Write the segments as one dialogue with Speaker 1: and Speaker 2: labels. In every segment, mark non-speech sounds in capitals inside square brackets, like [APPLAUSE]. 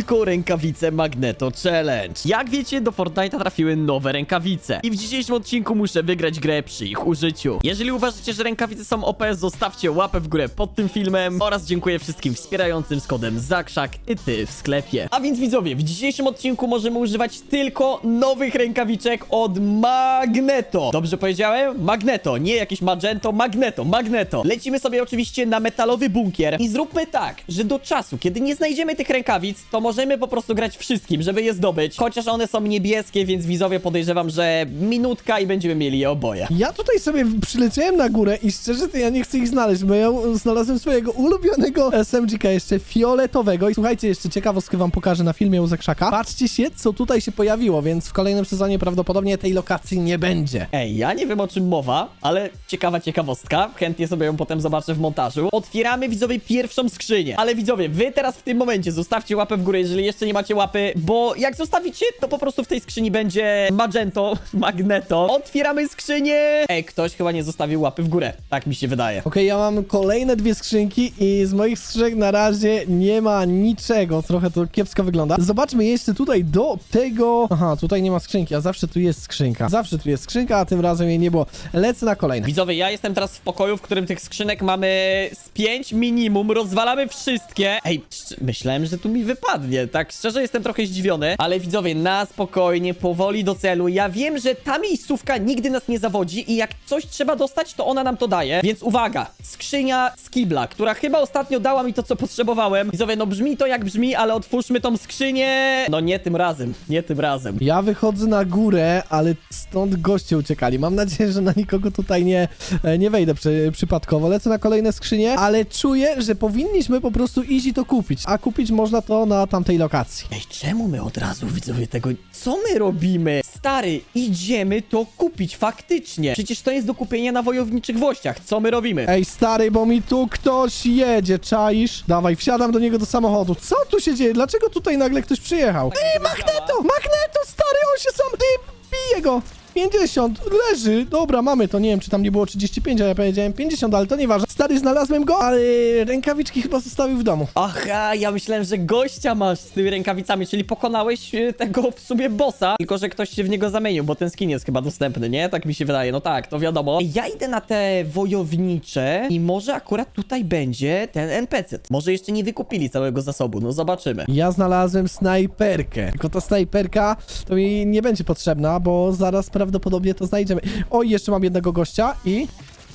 Speaker 1: tylko rękawice Magneto Challenge. Jak wiecie, do Fortnite'a trafiły nowe rękawice. I w dzisiejszym odcinku muszę wygrać grę przy ich użyciu. Jeżeli uważacie, że rękawice są OP, zostawcie łapę w górę pod tym filmem oraz dziękuję wszystkim wspierającym z kodem ZAKRZAK i ty w sklepie. A więc widzowie, w dzisiejszym odcinku możemy używać tylko nowych rękawiczek od Magneto. Dobrze powiedziałem? Magneto, nie jakieś Magento, Magneto, Magneto. Lecimy sobie oczywiście na metalowy bunkier i zróbmy tak, że do czasu, kiedy nie znajdziemy tych rękawic, to możemy po prostu grać wszystkim, żeby je zdobyć. Chociaż one są niebieskie, więc widzowie podejrzewam, że minutka i będziemy mieli je oboje.
Speaker 2: Ja tutaj sobie przyleciałem na górę i szczerze to ja nie chcę ich znaleźć, bo ja znalazłem swojego ulubionego SMG-ka jeszcze fioletowego i słuchajcie, jeszcze ciekawostkę wam pokażę na filmie u Zakrzaka. Patrzcie się, co tutaj się pojawiło, więc w kolejnym sezonie prawdopodobnie tej lokacji nie będzie.
Speaker 1: Ej, ja nie wiem o czym mowa, ale ciekawa ciekawostka. Chętnie sobie ją potem zobaczę w montażu. Otwieramy widzowie pierwszą skrzynię. Ale widzowie, wy teraz w tym momencie zostawcie łapę w górę, jeżeli jeszcze nie macie łapy, bo jak zostawicie, to po prostu w tej skrzyni będzie Magento, [LAUGHS] Magneto. Otwieramy skrzynię. Ej, ktoś chyba nie zostawił łapy w górę. Tak mi się wydaje.
Speaker 2: Okej, ja mam kolejne dwie skrzynki i z moich skrzynek na razie nie ma niczego. Trochę to kiepsko wygląda. Zobaczmy jeszcze tutaj do tego... Aha, tutaj nie ma skrzynki, a zawsze tu jest skrzynka. Zawsze tu jest skrzynka, a tym razem jej nie było. Lecę na kolejne.
Speaker 1: Widzowie, ja jestem teraz w pokoju, w którym tych skrzynek mamy z pięć minimum, rozwalamy wszystkie. Ej, myślałem, że tu mi wypadnie, tak szczerze jestem trochę zdziwiony, ale widzowie, na spokojnie, powoli do celu. Ja wiem, że ta miejscówka nigdy nas nie zawodzi i jak coś trzeba dostać, to ona nam to daje. Więc uwaga, skrzynia z kibla, która chyba ostatnio dała mi to, co potrzebowałem. Widzowie, no brzmi to jak brzmi, ale otwórzmy tą skrzynię. No nie tym razem, nie tym razem.
Speaker 2: Ja wychodzę na górę, ale stąd goście uciekali. Mam nadzieję, że na nikogo tutaj nie, e, nie wejdę przy, przypadkowo. Lecę na kolejne skrzynie, ale czuję, że powinniśmy po prostu iść i to kupić. A kupić można to na tamtej lokacji.
Speaker 1: Ej, czemu my od razu widzowie tego... Co my robimy? Stary, idziemy to kupić, faktycznie. Przecież to jest do kupienia na wojowniczych wościach. Co my robimy?
Speaker 2: Ej, stary, bo mi tu ktoś jedzie, czaisz? Dawaj, wsiadam do niego do samochodu. Co tu się dzieje? Dlaczego tutaj nagle ktoś przyjechał? Ej, Magneto! Magneto, stary, on się sam... Ty, bije go! 50, leży. Dobra, mamy to. Nie wiem, czy tam nie było 35, a ja powiedziałem 50, ale to nieważne. Stary, znalazłem go, ale rękawiczki chyba zostawił w domu.
Speaker 1: Aha, ja myślałem, że gościa masz z tymi rękawicami, czyli pokonałeś e, tego w sumie bossa, tylko że ktoś się w niego zamienił, bo ten skin jest chyba dostępny, nie? Tak mi się wydaje, no tak, to wiadomo. Ja idę na te wojownicze i może akurat tutaj będzie ten NPC. Może jeszcze nie wykupili całego zasobu, no zobaczymy.
Speaker 2: Ja znalazłem snajperkę. Tylko ta snajperka to mi nie będzie potrzebna, bo zaraz prawdopodobnie to znajdziemy. O, jeszcze mam jednego gościa i...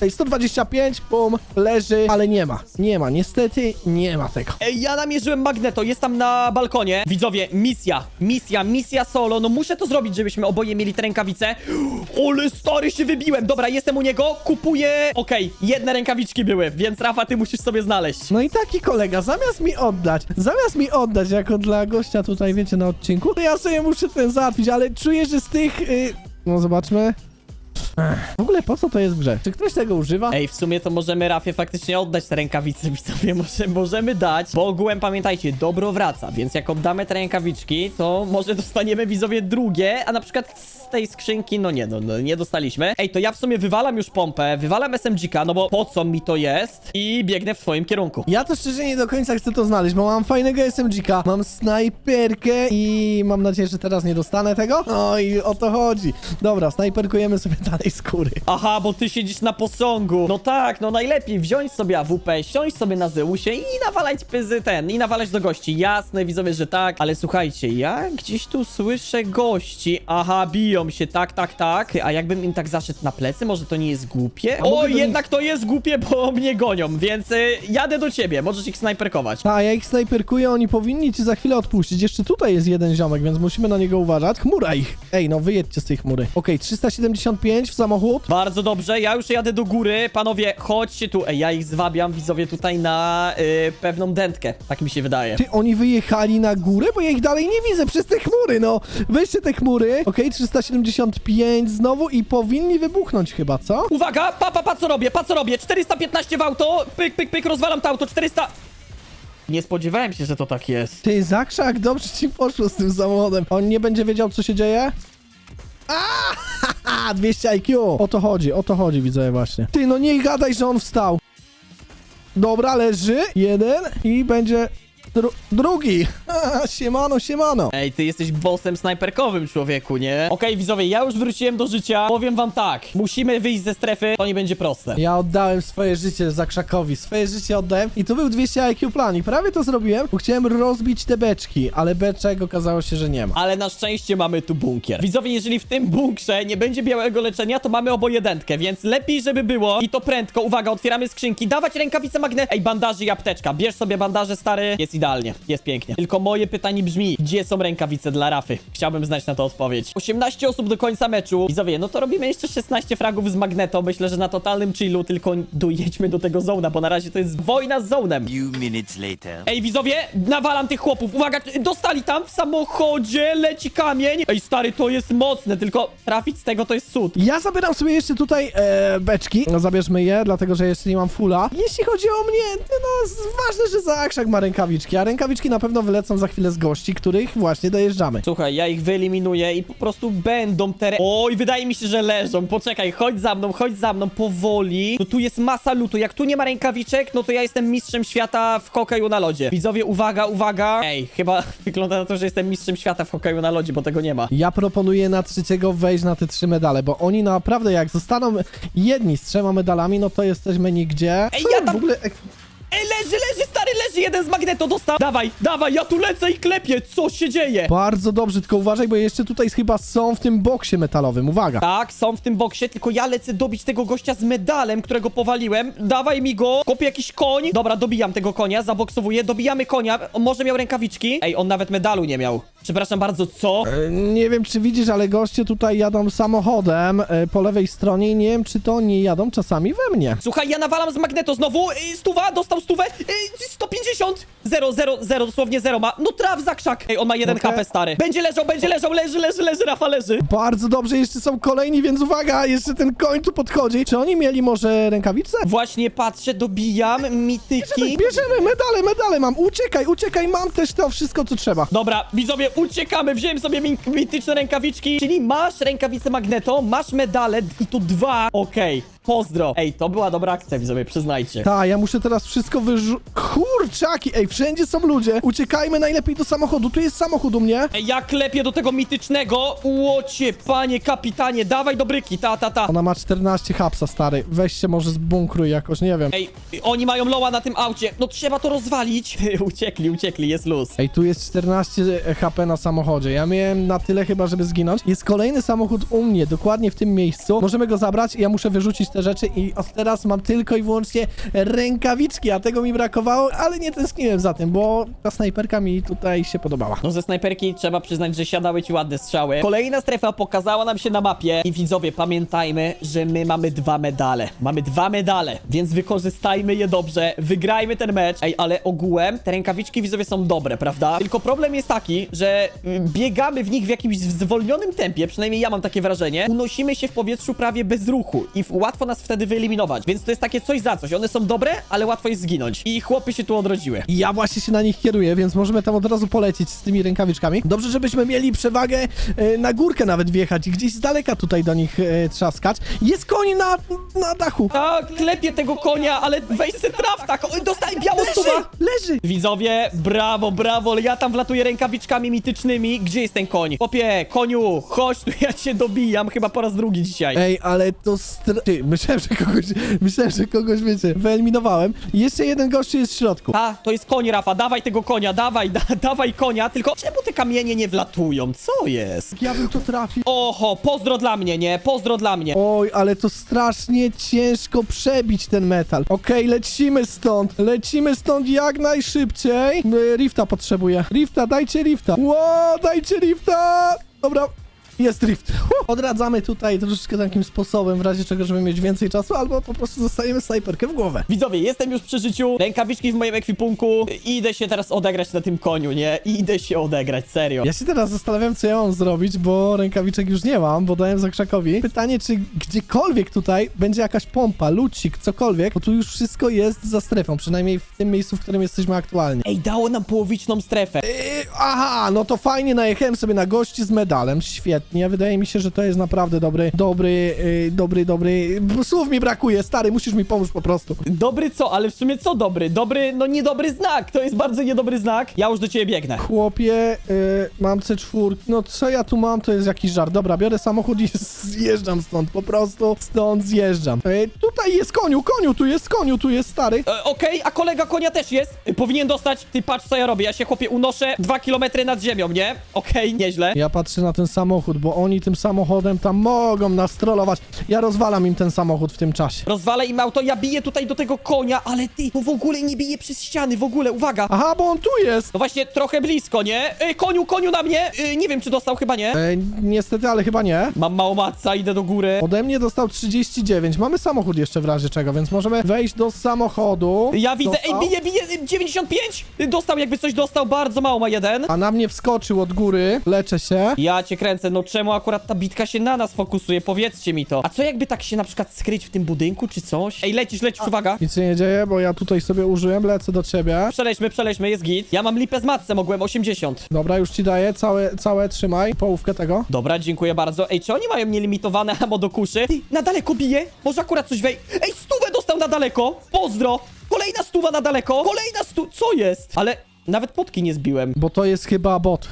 Speaker 2: Ej, 125, pum, leży, ale nie ma. Nie ma, niestety nie ma tego.
Speaker 1: Ej, ja namierzyłem Magneto, jest tam na balkonie. Widzowie, misja, misja, misja solo. No muszę to zrobić, żebyśmy oboje mieli te rękawice. Ole, stary, się wybiłem. Dobra, jestem u niego, kupuję... Okej, jedne rękawiczki były, więc Rafa, ty musisz sobie znaleźć.
Speaker 2: No i taki kolega, zamiast mi oddać, zamiast mi oddać jako dla gościa tutaj, wiecie, na odcinku, to ja sobie muszę ten załatwić, ale czuję, że z tych... Y... No zobaczmy. Ech, w ogóle po co to jest w grze? Czy ktoś tego używa?
Speaker 1: Ej, w sumie to możemy Rafie faktycznie oddać te rękawice, [LAUGHS] widzowie, może, możemy dać, bo ogółem pamiętajcie, dobro wraca, więc jak oddamy te rękawiczki, to może dostaniemy widzowie drugie, a na przykład tej skrzynki, no nie, no, no nie dostaliśmy. Ej, to ja w sumie wywalam już pompę, wywalam SMG-ka, no bo po co mi to jest i biegnę w twoim kierunku.
Speaker 2: Ja to szczerze nie do końca chcę to znaleźć, bo mam fajnego SMG-ka, mam snajperkę i mam nadzieję, że teraz nie dostanę tego. No i o to chodzi. Dobra, snajperkujemy sobie dalej skóry.
Speaker 1: Aha, bo ty siedzisz na posągu. No tak, no najlepiej wziąć sobie AWP, siąść sobie na Zeusie i nawalać pyzy ten, i nawalać do gości. Jasne, widzowie, że tak, ale słuchajcie, ja gdzieś tu słyszę gości. Aha, biją się, tak, tak, tak. A jakbym im tak zaszedł na plecy, może to nie jest głupie? O,
Speaker 2: do nich-
Speaker 1: jednak to jest głupie, bo mnie gonią, więc y, jadę do ciebie, możesz ich snajperkować.
Speaker 2: A, ja ich snajperkuję, oni powinni ci za chwilę odpuścić. Jeszcze tutaj jest jeden ziomek, więc musimy na niego uważać. Chmura ich. Ej, no wyjedźcie z tej chmury. Okej, 375 w samochód.
Speaker 1: Bardzo dobrze, ja już jadę do góry. Panowie, chodźcie tu. Ej, ja ich zwabiam, widzowie, tutaj na y, pewną dętkę. Tak mi się wydaje.
Speaker 2: Ty, oni wyjechali na górę, bo ja ich dalej nie widzę przez te chmury, no. Weźcie te chmury. Okej, 375 znowu i powinni wybuchnąć chyba, co?
Speaker 1: Uwaga, pa, pa, pa, co robię, pa, co robię? 415 w auto, pyk, pyk, pyk, rozwalam to auto, 400... Nie spodziewałem się, że to tak jest.
Speaker 2: Ty, Zakrzak, dobrze ci poszło z tym samochodem. On nie będzie wiedział, co się dzieje? A, [LAUGHS] 200 IQ! O to chodzi, o to chodzi, widzę właśnie. Ty, no nie gadaj, że on wstał. Dobra, leży. Jeden i będzie Dru drugi. [LAUGHS] Siemano, siemano.
Speaker 1: Ej, ty jesteś bossem snajperkowym, człowieku, nie? Okej, widzowie, ja już wróciłem do życia. Powiem wam tak, musimy wyjść ze strefy, to nie będzie proste.
Speaker 2: Ja oddałem swoje życie Zakrzakowi, swoje życie oddałem i to był 200 IQ plan i prawie to zrobiłem, bo chciałem rozbić te beczki, ale beczek okazało się, że nie ma.
Speaker 1: Ale na szczęście mamy tu bunkier. Widzowie, jeżeli w tym bunkrze nie będzie białego leczenia, to mamy obojedętkę, więc lepiej, żeby było i to prędko. Uwaga, otwieramy skrzynki, dawać rękawice magnet. Ej, bandaży i apteczka. Bierz sobie bandaże, stary. Jest idealnie, jest pięknie. Tylko moje pytanie brzmi, gdzie są rękawice dla Rafy? Chciałbym znać na to odpowiedź. 18 osób do końca meczu. Widzowie, no to robimy jeszcze 16 fragów z magneto. Myślę, że na totalnym chillu, tylko dojedźmy do tego zona, bo na razie to jest wojna z zonem.
Speaker 3: Few minutes later.
Speaker 1: Ej, widzowie, nawalam tych chłopów. Uwaga, dostali tam w samochodzie, leci kamień. Ej, stary, to jest mocne, tylko trafić z tego to jest cud.
Speaker 2: Ja zabieram sobie jeszcze tutaj e, beczki. No, zabierzmy je, dlatego że jeszcze nie mam fulla. Jeśli chodzi o mnie, no ważne, że Zakrzak ma rękawiczki, a rękawiczki na pewno wylecą za chwilę z gości, których właśnie dojeżdżamy.
Speaker 1: Słuchaj, ja ich wyeliminuję i po prostu będą teren... Oj, wydaje mi się, że leżą. Poczekaj, chodź za mną, chodź za mną, powoli. No tu jest masa lutu. Jak tu nie ma rękawiczek, no to ja jestem mistrzem świata w hokeju na lodzie. Widzowie, uwaga, uwaga. Ej, chyba [LAUGHS] wygląda na to, że jestem mistrzem świata w hokeju na lodzie, bo tego nie ma.
Speaker 2: Ja proponuję na trzeciego wejść na te trzy medale, bo oni naprawdę jak zostaną jedni z trzema medalami, no to jesteśmy nigdzie.
Speaker 1: Ej, ja
Speaker 2: w
Speaker 1: tam-
Speaker 2: ogóle... ek-
Speaker 1: Ej, leży, leży, leży, jeden z magneto dostał. Dawaj, dawaj, ja tu lecę i klepię, co się dzieje?
Speaker 2: Bardzo dobrze, tylko uważaj, bo jeszcze tutaj chyba są w tym boksie metalowym, uwaga.
Speaker 1: Tak, są w tym boksie, tylko ja lecę dobić tego gościa z medalem, którego powaliłem. Dawaj mi go, kopię jakiś koń. Dobra, dobijam tego konia, zaboksowuję, dobijamy konia. On może miał rękawiczki? Ej, on nawet medalu nie miał. Przepraszam bardzo, co?
Speaker 2: E, Nie wiem, czy widzisz, ale goście tutaj jadą samochodem e, po lewej stronie i nie wiem, czy to oni jadą czasami we mnie.
Speaker 1: Słuchaj, ja nawalam z magneto znowu. Y, Stuwa, dostał stówę. Y, 150. 0, 0, 0, dosłownie 0 ma. No traf za krzak. Ej, on ma jeden
Speaker 2: Okej.
Speaker 1: HP, stary. Będzie leżał, będzie leżał, leży, leży, leży, Rafa leży.
Speaker 2: Bardzo dobrze, jeszcze są kolejni, więc uwaga, jeszcze ten koń tu podchodzi. Czy oni mieli może rękawice?
Speaker 1: Właśnie patrzę, dobijam mityki.
Speaker 2: Bierzemy, medale, medale mam, uciekaj, uciekaj, mam też to wszystko, co trzeba.
Speaker 1: Dobra, widzowie, uciekamy, wziąłem sobie mi mityczne rękawiczki, czyli masz rękawice magneto, masz medale i tu dwa, okej, pozdro. Ej, to była dobra akcja, widzowie, przyznajcie.
Speaker 2: Ta, ja muszę teraz wszystko wyrzu... Kurczaki, ej, wszędzie są ludzie. Uciekajmy najlepiej do samochodu, tu jest samochód u mnie.
Speaker 1: Ej, ja klepię do tego mitycznego, łocie, panie kapitanie, dawaj do bryki, ta, ta, ta.
Speaker 2: Ona ma 14 hapsa, stary. Weź się może z bunkru jakoś, nie wiem.
Speaker 1: Ej, oni mają loła na tym aucie, no trzeba to rozwalić. [LAUGHS] uciekli, uciekli, jest luz.
Speaker 2: Ej, tu jest 14 HP na samochodzie. Ja miałem na tyle chyba, żeby zginąć. Jest kolejny samochód u mnie, dokładnie w tym miejscu. Możemy go zabrać i ja muszę wyrzucić te rzeczy i od teraz mam tylko i wyłącznie rękawiczki, a tego mi brakowało, ale nie tęskniłem za tym, bo ta snajperka mi tutaj się podobała.
Speaker 1: No ze snajperki trzeba przyznać, że siadały ci ładne strzały. Kolejna strefa pokazała nam się na mapie i widzowie, pamiętajmy, że my mamy dwa medale. Mamy dwa medale, więc wykorzystajmy je dobrze, wygrajmy ten mecz. Ej, ale ogółem te rękawiczki widzowie są dobre, prawda? Tylko problem jest taki, że y, biegamy w nich w jakimś zwolnionym tempie, przynajmniej ja mam takie wrażenie. Unosimy się w powietrzu prawie bez ruchu i w- łatwo nas wtedy wyeliminować, więc to jest takie coś za coś. One są dobre, ale łatwo jest zginąć. I chłopy się tu odrodziły.
Speaker 2: Ja właśnie się na nich kieruję, więc możemy tam od razu polecieć z tymi rękawiczkami. Dobrze, żebyśmy mieli przewagę e, na górkę nawet wjechać i gdzieś z daleka tutaj do nich e, trzaskać. Jest koń na, na dachu.
Speaker 1: Tak, klepię tego konia, ale weź se traf tak. Oj, Dostaj białą stówę.
Speaker 2: Leży!
Speaker 1: Widzowie, brawo, brawo, ale ja tam wlatuję rękawiczkami mitycznymi. Gdzie jest ten koń? Popie, koniu, chodź tu, ja cię dobijam, chyba po raz drugi dzisiaj.
Speaker 2: Ej, ale to str... Ty, myślałem, że kogoś, myślałem, że kogoś, wiecie, wyeliminowałem. I jeszcze jeden gościu jest w środku.
Speaker 1: A, to jest koń, Rafa, dawaj tego konia, dawaj, da, dawaj konia, tylko czemu te kamienie nie wlatują? Co jest?
Speaker 2: Ja bym to trafił.
Speaker 1: Oho, pozdro dla mnie, nie? Pozdro dla mnie.
Speaker 2: Oj, ale to strasznie ciężko przebić ten metal. Okej, lecimy stąd. Lecimy stąd jak najszybciej. Rifta potrzebuję. Rifta, dajcie rifta. Ło, dajcie rifta! Dobra. Jest rift. Huh. Odradzamy tutaj troszeczkę takim sposobem, w razie czego, żeby mieć więcej czasu, albo po prostu zostajemy snajperkę w głowę.
Speaker 1: Widzowie, jestem już przy życiu, rękawiczki w moim ekwipunku. Idę się teraz odegrać na tym koniu, nie? Idę się odegrać, serio.
Speaker 2: Ja się teraz zastanawiam, co ja mam zrobić, bo rękawiczek już nie mam, bo dałem Zakrzakowi. Pytanie, czy gdziekolwiek tutaj będzie jakaś pompa, lucik, cokolwiek, bo tu już wszystko jest za strefą, przynajmniej w tym miejscu, w którym jesteśmy aktualnie.
Speaker 1: Ej, dało nam połowiczną strefę.
Speaker 2: Yy, aha, no to fajnie, najechałem sobie na gości z medalem, świetnie. Nie, wydaje mi się, że to jest naprawdę dobry, dobry, yy, dobry, dobry... Słów mi brakuje, stary, musisz mi pomóc po prostu.
Speaker 1: Dobry co? Ale w sumie co dobry? Dobry, no niedobry znak. To jest bardzo niedobry znak. Ja już do ciebie biegnę.
Speaker 2: Chłopie, yy, mam C4. No co ja tu mam, to jest jakiś żart. Dobra, biorę samochód i zjeżdżam stąd, po prostu stąd zjeżdżam. Yy, tutaj jest koniu, koniu, tu jest koniu, tu jest stary.
Speaker 1: E, Okej, a kolega konia też jest. E, Powinien dostać. Ty patrz co ja robię. Ja się chłopie unoszę dwa kilometry nad ziemią, nie? Okej, nieźle.
Speaker 2: Ja patrzę na ten samochód, bo oni tym samochodem tam mogą nas trollować. Ja rozwalam im ten samochód w tym czasie.
Speaker 1: Rozwalę im auto, ja biję tutaj do tego konia, ale ty, to w ogóle nie bije przez ściany, w ogóle, uwaga.
Speaker 2: Aha, bo on tu jest!
Speaker 1: No właśnie, trochę blisko, nie? E, koniu, koniu na mnie! E, nie wiem, czy dostał, chyba nie.
Speaker 2: E, niestety, ale chyba nie.
Speaker 1: Mam mało matca, idę do góry.
Speaker 2: Ode mnie dostał 39. Mamy samochód jeszcze w razie czego, więc możemy wejść do samochodu.
Speaker 1: Ja widzę,
Speaker 2: Dostał.
Speaker 1: ej, bije, bije, e, 95! E, Dostał, jakby coś dostał, bardzo mało ma jeden.
Speaker 2: A na mnie wskoczył od góry. Leczę się.
Speaker 1: Ja cię kręcę, no czemu akurat ta bitka się na nas fokusuje? Powiedzcie mi to. A co jakby tak się na przykład skryć w tym budynku, czy coś? Ej, lecisz, lecisz, uwaga.
Speaker 2: Nic się nie dzieje, bo ja tutaj sobie użyłem. Lecę do ciebie.
Speaker 1: Przeleźmy, przeleźmy, jest git. Ja mam lipę z matce, mogłem 80.
Speaker 2: Dobra, już ci daję. Całe, całe trzymaj. Połówkę tego.
Speaker 1: Dobra, dziękuję bardzo. Ej, czy oni mają nielimitowane ammo do kuszy? Ty, na daleko bije? Może akurat coś wej... Ej, stówę dostał na daleko! Pozdro! Kolejna stuwa na daleko! Kolejna stu... Co jest? Ale nawet potki nie zbiłem.
Speaker 2: Bo to jest chyba bot.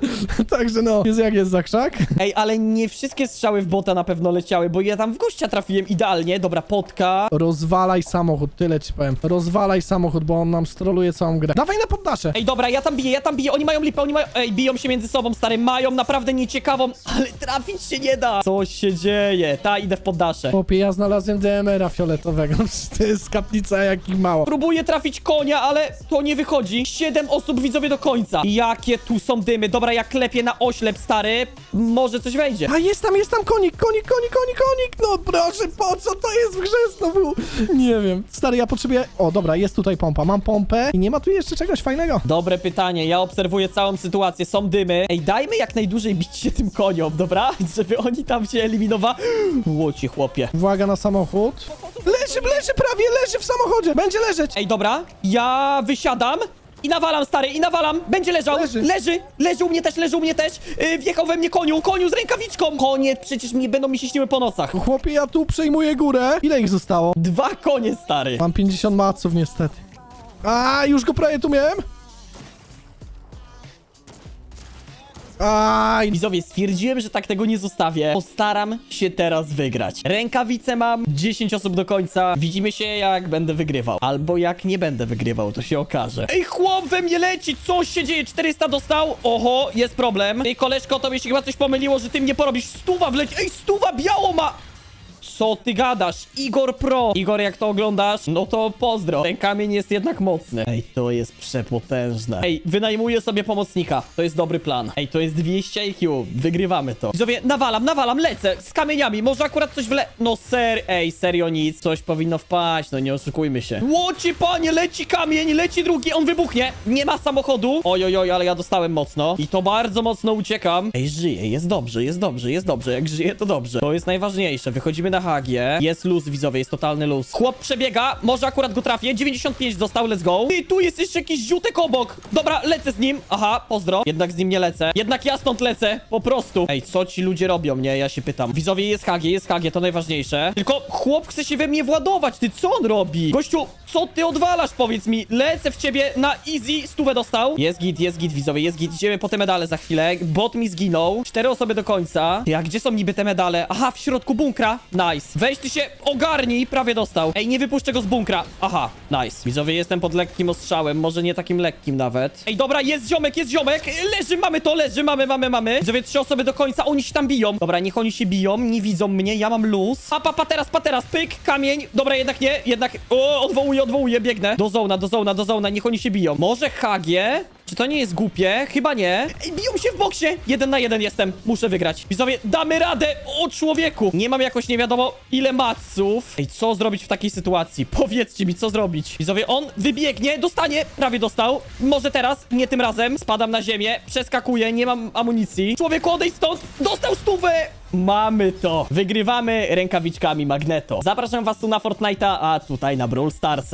Speaker 2: [LAUGHS] Także no, jest jak jest za krzak.
Speaker 1: Ej, ale nie wszystkie strzały w bota na pewno leciały, bo ja tam w gościa trafiłem idealnie. Dobra, potka.
Speaker 2: Rozwalaj samochód, tyle ci powiem. Rozwalaj samochód, bo on nam stroluje całą grę. Dawaj na poddasze.
Speaker 1: Ej, dobra, ja tam biję, ja tam biję, oni mają lipę, oni mają... Ej, biją się między sobą, stary, mają naprawdę nieciekawą, ale trafić się nie da. Co się dzieje? Ta, idę w poddasze.
Speaker 2: Chłopie, ja znalazłem DMR-a fioletowego. [LAUGHS] To jest kaplica jak ich mało.
Speaker 1: Próbuję trafić konia, ale to nie wychodzi. Siedem osób widzowie do końca. Jakie tu są dymy. Dobra, ja klepię na oślep, stary. Może coś wejdzie.
Speaker 2: A jest tam, jest tam konik, konik, konik, konik, konik! No proszę, po co to jest w grze znowu? Nie wiem. Stary, ja potrzebuję... O, dobra, jest tutaj pompa. Mam pompę i nie ma tu jeszcze czegoś fajnego.
Speaker 1: Dobre pytanie, ja obserwuję całą sytuację, są dymy. Ej, dajmy jak najdłużej bić się tym koniom, dobra? [LAUGHS] Żeby oni tam się eliminowali. Łoci, chłopie.
Speaker 2: Uwaga na samochód. Leży, leży prawie, leży w samochodzie. Będzie leżeć.
Speaker 1: Ej, dobra, ja wysiadam. I nawalam, stary, i nawalam. Będzie leżał.
Speaker 2: Leży.
Speaker 1: Leży. Leży u mnie też, leży u mnie też. Yy, wjechał we mnie koniu. Koniu z rękawiczką. Konie przecież mnie będą mi się śniły po nocach.
Speaker 2: Chłopie, ja tu przejmuję górę. Ile ich zostało?
Speaker 1: Dwa konie, stary.
Speaker 2: Mam 50 maców niestety. A, już go prawie tu miałem. Aj,
Speaker 1: Widzowie, stwierdziłem, że tak tego nie zostawię. Postaram się teraz wygrać. Rękawice mam, 10 osób do końca. Widzimy się, jak będę wygrywał. Albo jak nie będę wygrywał, to się okaże. Ej, chłop we mnie leci! Co się dzieje? 400 dostał? Oho, jest problem. Ej, koleżko, tobie się chyba coś pomyliło, że ty mnie porobisz. Stuwa wleci. Ej, stuwa biało ma! Co ty gadasz? Igor Pro! Igor, jak to oglądasz, no to pozdro. Ten kamień jest jednak mocny. Ej, to jest przepotężne. Ej, wynajmuję sobie pomocnika. To jest dobry plan. Ej, to jest 200 IQ. Wygrywamy to. Widzowie, nawalam, nawalam, lecę z kamieniami. Może akurat coś wle... No ser... Ej, serio nic. Coś powinno wpaść, no nie oszukujmy się. Łoci, panie, leci kamień, leci drugi, on wybuchnie. Nie ma samochodu. Oj, oj, oj, ale ja dostałem mocno. I to bardzo mocno uciekam. Ej, żyje, jest dobrze, jest dobrze, jest dobrze. Jak żyje, to dobrze. To jest najważniejsze. Wychodzimy na hagie. Jest luz, widzowie, jest totalny luz. Chłop przebiega, może akurat go trafię. 95 dostał, let's go. Ty, tu jest jeszcze jakiś ziutek obok. Dobra, lecę z nim. Aha, pozdro. Jednak z nim nie lecę. Jednak ja stąd lecę, po prostu. Ej, co ci ludzie robią, nie? Ja się pytam. Widzowie, jest hagie, jest hagie, to najważniejsze. Tylko chłop chce się we mnie władować. Ty, co on robi? Gościu, co ty odwalasz, powiedz mi? Lecę w ciebie na easy, stówę dostał. Jest git, jest git, widzowie, jest git. Idziemy po te medale za chwilę. Bot mi zginął. Cztery osoby do końca. Ty, a gdzie są niby te medale? Aha, w środku bunkra. Nice. Weź ty się ogarnij, prawie dostał. Ej, nie wypuszczę go z bunkra. Aha, nice. Widzowie, jestem pod lekkim ostrzałem, może nie takim lekkim nawet. Ej, dobra, jest ziomek, jest ziomek. Leży, mamy to, leży, mamy, mamy, mamy. Widzowie, trzy osoby do końca, oni się tam biją. Dobra, niech oni się biją, nie widzą mnie, ja mam luz. Pa, pa, pa, teraz, pa, teraz, pyk, kamień. Dobra, jednak nie, jednak... O, odwołuję, odwołuję, biegnę. Do zona, do zona, do zona, niech oni się biją. Może Hagie? Czy to nie jest głupie? Chyba nie. Ej, biją się w boksie! Jeden na jeden jestem. Muszę wygrać. Widzowie, damy radę! O człowieku! Nie mam jakoś nie wiadomo ile maców. Ej, co zrobić w takiej sytuacji? Powiedzcie mi, co zrobić. Widzowie, on wybiegnie, dostanie. Prawie dostał. Może teraz, nie tym razem. Spadam na ziemię, przeskakuję, nie mam amunicji. Człowieku, odejdź stąd! Dostał stówę! Mamy to! Wygrywamy rękawiczkami Magneto. Zapraszam was tu na Fortnite'a, a tutaj na Brawl Starsa.